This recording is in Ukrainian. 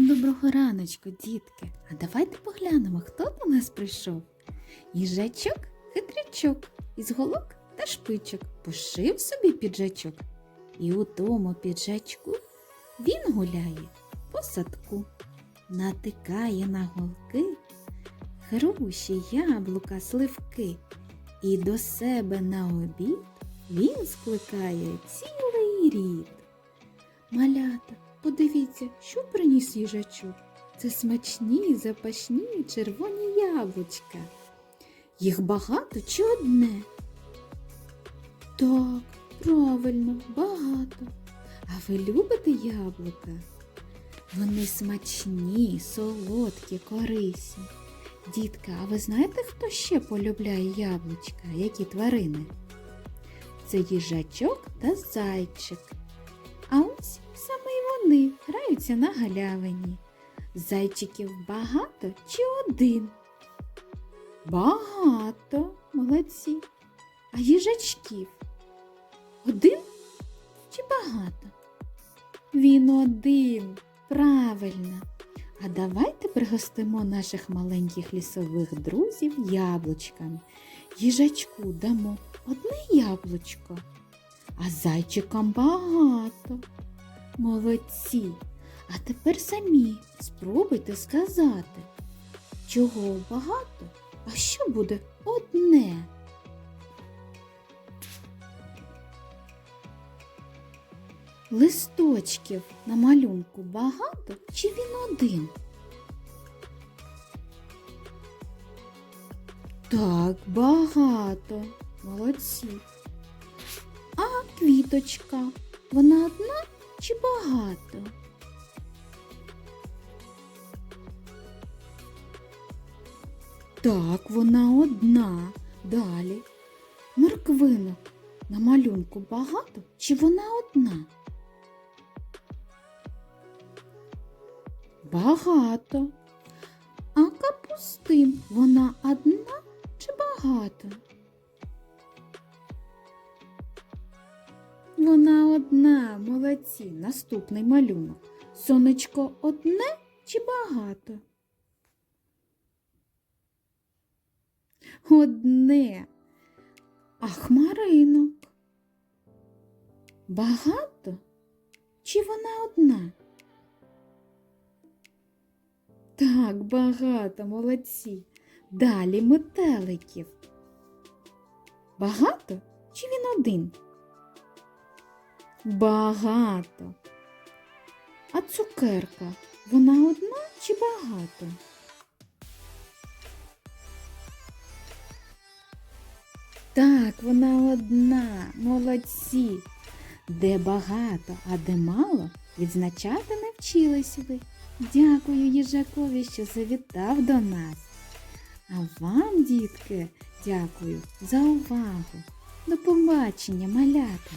Доброго раночку, дітки. А давайте поглянемо, хто до нас прийшов. Їжачок хитрячок, із голок та шпичок пошив собі піджачок. І у тому піджачку він гуляє по садку, натикає на голки, груші, яблука, сливки. І до себе на обід він скликає цілий рід. Малята, подивіться, що приніс їжачок. Це смачні, запашні червоні яблучка. Їх багато чи одне? Так, правильно, багато. А ви любите яблука? Вони смачні, солодкі, корисні. Дітка, а ви знаєте, хто ще полюбляє яблучка? Які тварини? Це їжачок та зайчик. А ось вони граються на галявині. Зайчиків багато чи один? Багато, молодці. А їжачків? Один чи багато? Він один, правильно. А давайте пригостимо наших маленьких лісових друзів яблучками. Їжачку дамо одне яблучко а зайчикам багато. Молодці. А тепер самі спробуйте сказати, чого багато, а що буде одне. Листочків на малюнку багато чи він один? Так, багато. Молодці. А квіточка, вона одна чи багато? Так, вона одна. Далі. Морквинок на малюнку багато чи вона одна? Багато. А капустин вона одна чи багато? Вона одна, молодці. Наступний малюнок. Сонечко одне чи багато? Одне. А хмаринок? Багато? Чи вона одна? Так, багато, молодці. Далі метеликів. Багато чи він один? Багато. А цукерка вона одна чи багато? Так, вона одна, молодці. Де багато, а де мало, відзначати навчились ви. Дякую їжакові, що завітав до нас. А вам, дітки, дякую за увагу. До побачення, малята!